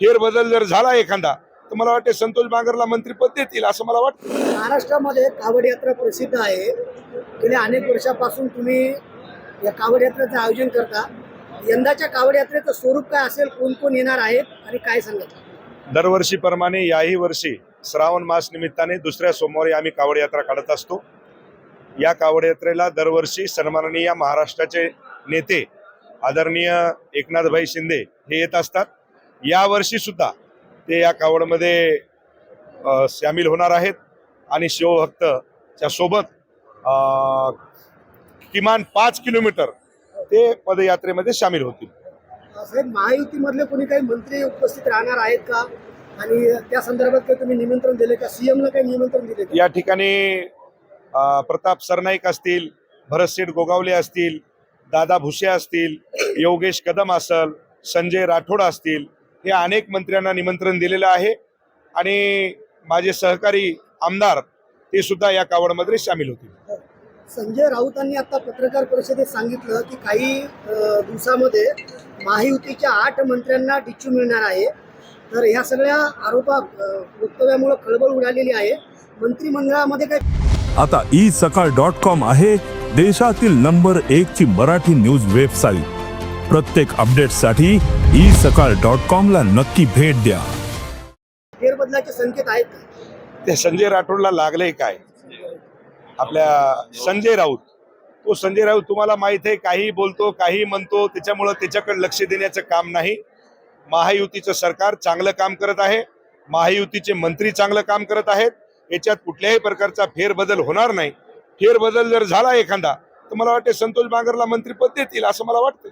फेरबदल जर झाला एखादा तर मला वाटते संतोष बांगरला मंत्रीपद देतील असं मला वाटतं. महाराष्ट्रामध्ये कावड यात्रा प्रसिद्ध आहे. गेल्या अनेक वर्षापासून तुम्ही या कावड यात्रेचं आयोजन करता. यंदाच्या कावड यात्रेचं स्वरूप काय असेल कोण कोण येणार आहेत आणि काय सांगत दरवर्षीप्रमाणे याही वर्षी श्रावण मास निमित्ताने दुसऱ्या सोमवारी आम्ही कावड यात्रा काढत असतो. या कावड यात्रेला दरवर्षी सन्माननीय महाराष्ट्राचे नेते आदरणीय एकनाथभाई शिंदे हे येत असतात. यावर्षी सुद्धा ते या कावडमध्ये सामील होणार आहेत. आणि शिवभक्तच्या सोबत किमान पाच किलोमीटर ते पदयात्रेमध्ये सामील होतील. साहेब महायुतीमधले कोणी काही मंत्री उपस्थित राहणार आहेत का? आणि त्या संदर्भात काही तुम्ही निमंत्रण दिले का? सीएमला काही निमंत्रण दिले या ठिकाणी प्रताप सरनाईक असतील भरतशेठ गोगावले असतील दादा भुसे असतील योगेश कदम असल संजय राठोड असतील हे अनेक मंत्र्यांना निमंत्रण दिलेलं आहे. आणि माझे सहकारी आमदार ते सुद्धा या कावडमध्ये सामील होतील. संजय राऊतांनी आता पत्रकार परिषदेत सांगितलं की काही दिवसामध्ये महायुतीच्या आठ मंत्र्यांना डिच्चू मिळणार आहे. तर ह्या सगळ्या आरोपा वक्तव्यामुळे खळबळ उडालेली आहे. मंत्रिमंडळामध्ये काही आता ई सकाळ डॉट कॉम आहे देशातील नंबर एक ची मराठी न्यूज वेबसाईट. प्रत्येक अपडेटसाठी ई सकाळ डॉट कॉम ला नक्की भेट द्या. फेरबदलाचे संकेत आहेत का? त्या संजय राठोडला लागले काय? आपल्या संजय राऊत. तो संजय राऊत तुम्हाला माहीत आहे काही बोलतो काही म्हणतो त्याच्यामुळं त्याच्याकडे लक्ष देण्याचं काम नाही. महायुतीचं सरकार चांगलं काम करत आहे. महायुतीचे मंत्री चांगलं काम करत आहेत. याच्यात कुठल्याही प्रकारचा फेरबदल होणार नाही. फेरबदल जर झाला एखादा तर मला वाटते संतोष बांगरला मंत्रीपद देतील असं मला वाटतं